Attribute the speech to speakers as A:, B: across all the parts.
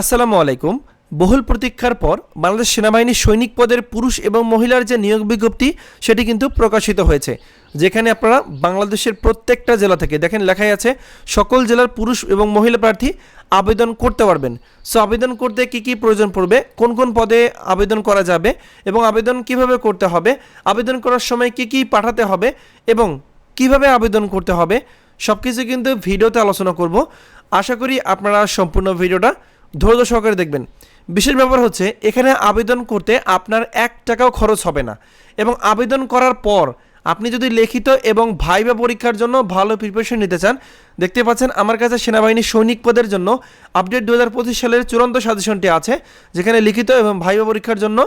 A: আসসালামু আলাইকুম। বহুল প্রতীক্ষার পর বাংলাদেশ সেনাবাহিনীর সৈনিক পদের পুরুষ এবং মহিলার যে নিয়োগ বিজ্ঞপ্তি, সেটি কিন্তু প্রকাশিত হয়েছে। যেখানে আপনারা বাংলাদেশের প্রত্যেকটা জেলা থেকে, দেখেন লেখাই আছে, সকল জেলার পুরুষ এবং মহিলা প্রার্থী আবেদন করতে পারবেন। সো আবেদন করতে কি কি প্রয়োজন পড়বে, কোন কোন পদে আবেদন করা যাবে এবং আবেদন কীভাবে করতে হবে, আবেদন করার সময় কি কি পাঠাতে হবে এবং কীভাবে আবেদন করতে হবে সব কিছু কিন্তু ভিডিওতে আলোচনা করব। আশা করি আপনারা সম্পূর্ণ ভিডিওটা ধৈর্য সহকারে দেখবেন। বিশেষ ব্যাপার হচ্ছে, এখানে আবেদন করতে আপনার এক টাকাও খরচ হবে না। এবং আবেদন করার পর আপনি যদি লিখিত এবং ভাইবা পরীক্ষার জন্য ভালো প্রিপারেশন নিতে চান, দেখতে পাচ্ছেন আমার কাছে সেনাবাহিনী সৈনিক পদের জন্য আপডেট দু হাজার পঁচিশ সালের চূড়ান্ত সাজেশনটি আছে, যেখানে লিখিত এবং ভাইবা পরীক্ষার জন্য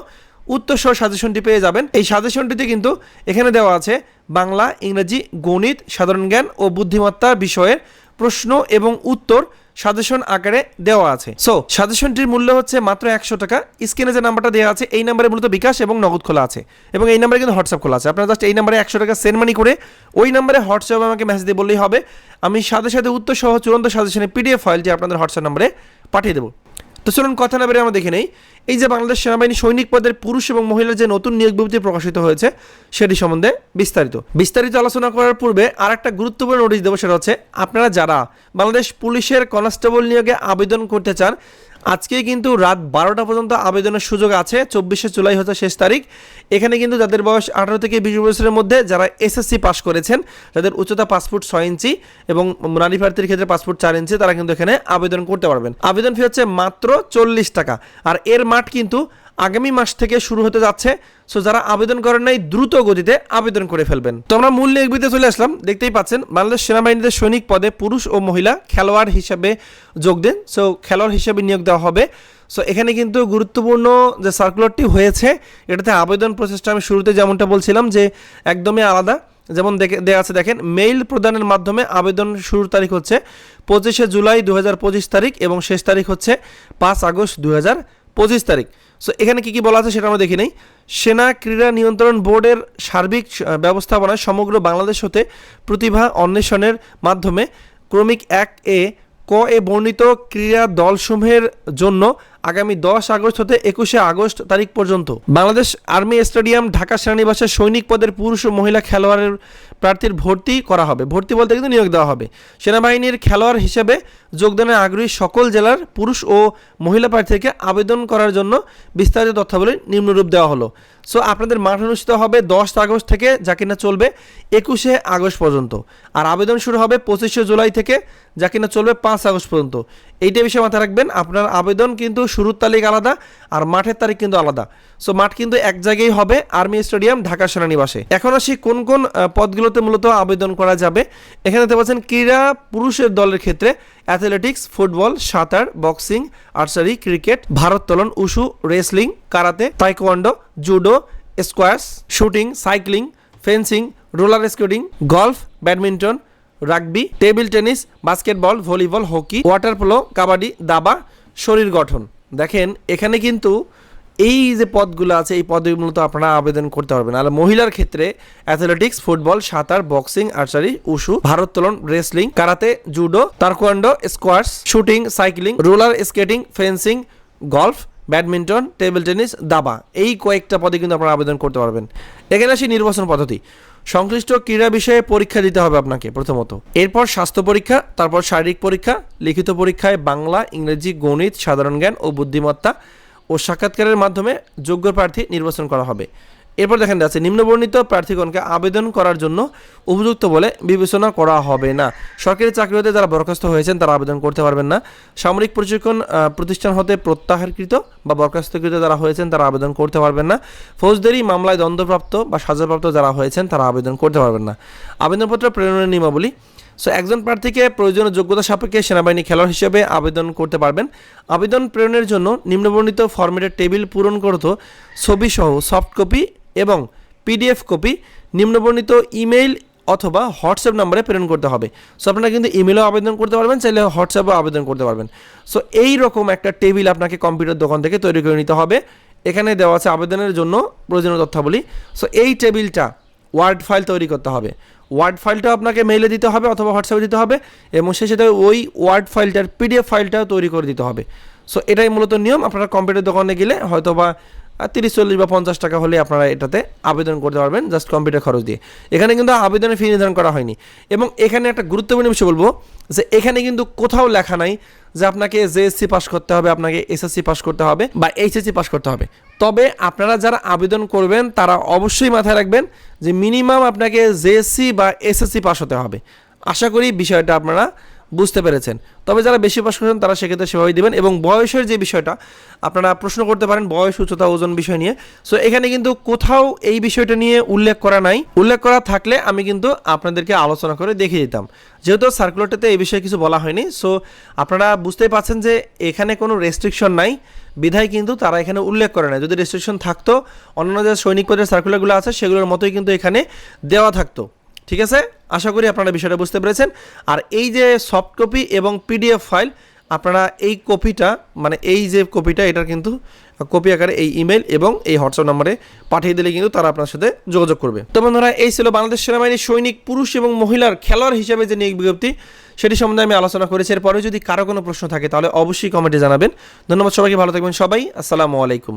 A: উত্তর সহ সাজেশনটি পেয়ে যাবেন। এই সাজেশনটিতে কিন্তু এখানে দেওয়া আছে বাংলা, ইংরেজি, গণিত, সাধারণ জ্ঞান ও বুদ্ধিমত্তা বিষয়ের প্রশ্ন এবং উত্তর সাজেশন আকারে দেওয়া আছে। সো সাজেশনটির মূল্য হচ্ছে মাত্র একশো টাকা। স্ক্রিনে যে নাম্বারটা দেওয়া আছে, এই নাম্বারে মূলত বিকাশ এবং নগদ খোলা আছে। এবং এই নাম্বারে কিন্তু হোয়াটসঅ্যাপ খোলা আছে। আপনারা জাস্ট এই নাম্বারে একশো টাকা সেন্ড মানি করে ওই নাম্বারে হোয়াটসঅ্যাপ আমাকে মেসেজ দিয়ে বললেই হবে। আমি সাথে সাথে উত্তর সহ চূড়ান্ত সাজেশনের পিডিএফ ফাইলটি আপনাদের হোয়াটসঅ্যাপ নাম্বারে পাঠিয়ে দেবো। তো চলুন কথা না বেড়ে আমরা দেখে নেই। এই যে বাংলাদেশ সেনাবাহিনী সৈনিক পদের পুরুষ এবং মহিলার যে নতুন নিয়োগ বিবৃতি প্রকাশিত হয়েছে, সেটি সম্বন্ধে বিস্তারিত। বিস্তারিত আলোচনা করার পূর্বে আর একটা গুরুত্বপূর্ণ নোটিশ দেবো, সেটা হচ্ছে আপনারা যারা বাংলাদেশ পুলিশের কনস্টেবল নিয়োগে আবেদন করতে চান আজকে কিন্তু রাত বারোটা পর্যন্ত আবেদনের সুযোগ আছে। চব্বিশে জুলাই হচ্ছে শেষ তারিখ। এখানে কিন্তু যাদের বয়স আঠারো থেকে বিশ বছরের মধ্যে যারা এসএসসি পাস করেছেন, যাদের উচ্চতা পাসপোর্ট ছয় ইঞ্চি এবং নারী প্রার্থীর ক্ষেত্রে পাসপোর্ট চার ইঞ্চি, তারা কিন্তু এখানে আবেদন করতে পারবেন। আবেদন ফি হচ্ছে মাত্র চল্লিশ টাকা। আর এর মাঠ কিন্তু আগামী মাস থেকে শুরু হতে যাচ্ছে। সো যারা আবেদন করেন নাই, দ্রুত গতিতে আবেদন করে ফেলবেন। তো আমরা মূল নিয়োগবিতে চলে আসলাম। দেখতেই পাচ্ছেন, বাংলাদেশ সেনাবাহিনীতে সৈনিক পদে পুরুষ ও মহিলা খেলোয়াড় হিসাবে যোগ দেন। সো খেলোয়াড় হিসাবে নিয়োগ দেওয়া হবে। সো এখানে কিন্তু গুরুত্বপূর্ণ যে সার্কুলারটি হয়েছে, এটাতে আবেদন প্রসেসটা আমি শুরুতে যেমনটা বলছিলাম যে একদমই আলাদা। যেমন দেখে দেওয়া আছে, দেখেন, মেইল প্রদানের মাধ্যমে আবেদন শুরুর তারিখ হচ্ছে পঁচিশে জুলাই দু হাজার পঁচিশ তারিখ এবং শেষ তারিখ হচ্ছে পাঁচ আগস্ট দু পঁচিশ তারিখ। সো এখানে কি কি বলা আছে সেটা আমরা দেখি নেই। সেনা, ক্রীড়া নিয়ন্ত্রণ বোর্ডের সার্বিক ব্যবস্থাপনায় সমগ্র বাংলাদেশ হতে প্রতিভা অন্বেষণের মাধ্যমে ক্রমিক এক এ ক এ বর্ণিত ক্রীড়া দলসমূহের জন্য আগামী দশ আগস্ট হতে একুশে আগস্ট তারিখ পর্যন্ত। বাংলাদেশ আর্মি স্টেডিয়াম ঢাকা সেনানিবাসে সৈনিক পদের পুরুষ ও মহিলা খেলোয়াড়ের প্রার্থীর ভর্তি করা হবে। ভর্তি বলতে কিন্তু নিয়োগ দেওয়া হবে। সেনাবাহিনীর খেলোয়াড় হিসেবে যোগদানের আগ্রহী সকল জেলার পুরুষ ও মহিলা প্রার্থীকে আবেদন করার জন্য বিস্তারিত তথ্যাবলী নিম্নরূপ দেওয়া হলো। সো আপনাদের মাঠ অনুষ্ঠিত হবে দশ আগস্ট থেকে যা কিনা চলবে একুশে আগস্ট পর্যন্ত। আর আবেদন শুরু হবে পঁচিশে জুলাই থেকে যা কিনা চলবে পাঁচ আগস্ট পর্যন্ত। এইটা বিষয়ে মাথায় রাখবেন আপনার আবেদন কিন্তু শুরুর তারিখ আলাদা আর মাঠের তারিখ কিন্তু আলাদা। সো মাঠ কিন্তু এক জায়গায় হবে আর্মি স্টেডিয়াম ঢাকা সেনানিবাসে। এখন আসি কোন কোন আহ, পদগুলোতে মূলত আবেদন করা যাবে। এখানে দেখতে পাচ্ছেন ক্রীড়া পুরুষের দলের ক্ষেত্রে অ্যাথলেটিক্স ফুটবল সাঁতার boxing archery cricket ভারোত্তোলন wushu wrestling karate taekwondo judo squash shooting cycling fencing roller skating golf badminton rugby table tennis basketball volleyball hockey water polo kabaddi দাবা শরীর গঠন। দেখেন, এখানে কিন্তু এই যে পদগুলো আছে, এই পদে মূলত আপনারা আবেদন করতে পারবেন। আর মহিলার ক্ষেত্রে অ্যাথলেটিক্স ফুটবল সাঁতার boxing archery wushu ভারোত্তোলন wrestling karate judo taekwondo squash shooting cycling roller skating fencing golf badminton table tennis দাবা। এই কয়েকটা পদে কিন্তু আপনারা আবেদন করতে পারবেন। এখানে আসি নির্বাচন পদ্ধতি। সংশ্লিষ্ট ক্রীড়া বিষয়ে পরীক্ষা দিতে হবে আপনাকে প্রথমত। এরপর স্বাস্থ্য পরীক্ষা, তারপর শারীরিক পরীক্ষা, লিখিত পরীক্ষায় বাংলা, ইংরেজি, গণিত, সাধারণ জ্ঞান ও বুদ্ধিমত্তা ও সাক্ষাৎকারের মাধ্যমে যোগ্য প্রার্থী নির্বাচন করা হবে। এরপর দেখেন যাচ্ছে, নিম্নবর্ণিত প্রার্থীগণকে আবেদন করার জন্য উপযুক্ত বলে বিবেচনা করা হবে না। সরকারি চাকরি হতে যারা বরখাস্ত হয়েছেন, তারা আবেদন করতে পারবেন না। সামরিক প্রশিক্ষণ প্রতিষ্ঠান হতে প্রত্যাহারকৃত বা বরখাস্তকৃত যারা হয়েছেন, তারা আবেদন করতে পারবেন না। ফৌজদারি মামলায় দণ্ডপ্রাপ্ত বা সাজাপ্রাপ্ত যারা হয়েছেন, তারা আবেদন করতে পারবেন না। আবেদনপত্র প্রেরণের নিয়মাবলী সো একজন প্রার্থীকে প্রয়োজনীয় যোগ্যতা সাপেক্ষে সেনাবাহিনী খেলোয়াড় হিসেবে আবেদন করতে পারবেন। আবেদন প্রেরণের জন্য নিম্নবর্ণিত ফরম্যাটের টেবিল পূরণ করত ছবি সহ সফট কপি এবং পিডিএফ কপি, নিম্নবর্ণিত ইমেইল অথবা হোয়াটসঅ্যাপ নম্বরে প্রেরণ করতে হবে। সো আপনারা কিন্তু ইমেলও আবেদন করতে পারবেন, চাইলে হোয়াটসঅ্যাপেও আবেদন করতে পারবেন। সো এই রকম একটা টেবিল আপনাকে কম্পিউটার দোকান থেকে তৈরি করে নিতে হবে। এখানে দেওয়া আছে আবেদনের জন্য প্রয়োজনীয় তথ্যাবলী। সো এই টেবিলটা ওয়ার্ড ফাইল তৈরি করতে হবে। ওয়ার্ড ফাইলটা আপনাকে মেইলে দিতে হবে অথবা হোয়াটসঅ্যাপে দিতে হবে এবং সেই সাথে ওই ওয়ার্ড ফাইলটার পিডিএফ ফাইলটাও তৈরি করে দিতে হবে। সো এটাই মূলত নিয়ম। আপনারা কম্পিউটার দোকানে গেলে হয়তো বা তিরিশ, চল্লিশ বা পঞ্চাশ টাকা হলে আপনারা এটাতে আবেদন করতে পারবেন জাস্ট কম্পিউটার খরচ দিয়ে। এখানে কিন্তু আবেদনের ফি নির্ধারণ করা হয়নি। এবং এখানে একটা গুরুত্বপূর্ণ বিষয় বলব যে, এখানে কিন্তু কোথাও লেখা নাই যে আপনাকে জেএসসি পাস করতে হবে, আপনাকে এসএসসি পাস করতে হবে বা এইচএসসি পাস করতে হবে। তবে আপনারা যারা আবেদন করবেন, তারা অবশ্যই মাথায় রাখবেন যে মিনিমাম আপনাকে জেএসসি বা এসএসসি পাস হতে হবে। আশা করি বিষয়টা আপনারা বুঝতে পেরেছেন। তবে যারা বেশি পাস করেছেন, তারা সেক্ষেত্রে সেভাবেই দেবেন এবং বয়সের যে বিষয়টা, আপনারা প্রশ্ন করতে পারেন বয়স, উচ্চতা, ওজন বিষয় নিয়ে। সো এখানে কিন্তু কোথাও এই বিষয়টা নিয়ে উল্লেখ করা নাই। উল্লেখ করা থাকলে আমি কিন্তু আপনাদেরকে আলোচনা করে দেখিয়ে দিতাম। যেহেতু সার্কুলারটাতে এই বিষয়ে কিছু বলা হয়নি সো আপনারা বুঝতেই পারছেন যে এখানে কোনো রেস্ট্রিকশন নাই। বিধায় কিন্তু তারা এখানে উল্লেখ করে না যদি রেস্ট্রিকশন থাকতো, অন্যান্য যে সৈনিক পদের সার্কুলারগুলো আছে, সেগুলোর মতোই কিন্তু এখানে দেওয়া থাকতো। ঠিক আছে? আশা করি আপনারা বিষয়টা বুঝতে পেরেছেন। আর এই যে সফট কপি এবং পিডিএফ ফাইল আপনারা এই কপিটা মানে এই যে কপিটা এটার কিন্তু কপি আকারে এই ইমেল এবং এই হোয়াটসঅ্যাপ নম্বরে পাঠিয়ে দিলে কিন্তু তারা আপনার সাথে যোগাযোগ করবে। তো বন্ধুরা, এই ছিল বাংলাদেশ সেনাবাহিনীর সৈনিক, পুরুষ এবং মহিলার খেলোয়াড় হিসেবে যে নিয়োগ বিজ্ঞপ্তি, সেটি সম্বন্ধে আমি আলোচনা করেছি। এরপরে যদি কারও কোনো প্রশ্ন থাকে, তাহলে অবশ্যই কমেন্টে জানাবেন। ধন্যবাদ সবাইকে, ভালো থাকবেন সবাই। আসসালামু আলাইকুম।